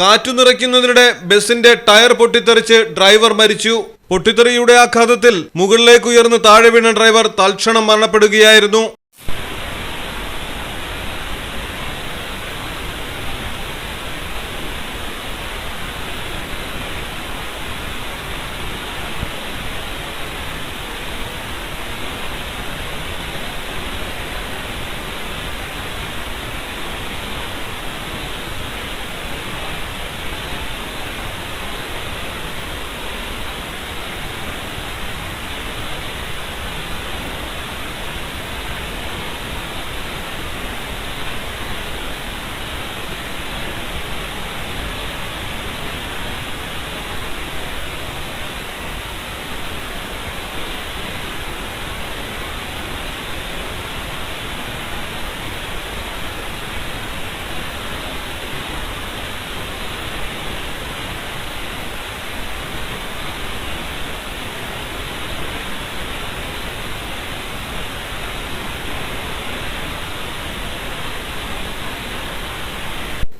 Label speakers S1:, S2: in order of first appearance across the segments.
S1: കാറ്റു നിറയ്ക്കുന്നതിനിടെ ബസിന്റെ ടയർ പൊട്ടിത്തെറിച്ച് ഡ്രൈവർ മരിച്ചു. പൊട്ടിത്തെറിയുടെ ആഘാതത്തിൽ മുകളിലേക്ക് ഉയർന്ന് താഴെ വീണ ഡ്രൈവർ തൽക്ഷണം മരണപ്പെടുകയായിരുന്നു.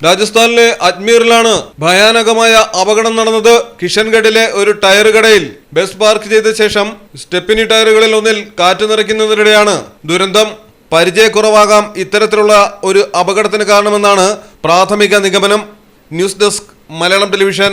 S1: രാജസ്ഥാനിലെ അജ്മീറിലാണ് ഭയാനകമായ അപകടം നടന്നത്. കിഷൻഗഡിലെ ഒരു ടയർ കടയിൽ ബസ് പാർക്ക് ചെയ്ത ശേഷം സ്റ്റെപ്പിനി ടയറുകളിൽ ഒന്നിൽ കാറ്റ് നിറയ്ക്കുന്നതിനിടെയാണ് ദുരന്തം. പരിചയക്കുറവാകാം ഇത്തരത്തിലുള്ള ഒരു അപകടത്തിന് കാരണമെന്നാണ് പ്രാഥമിക നിഗമനം. News desk Malayalam television.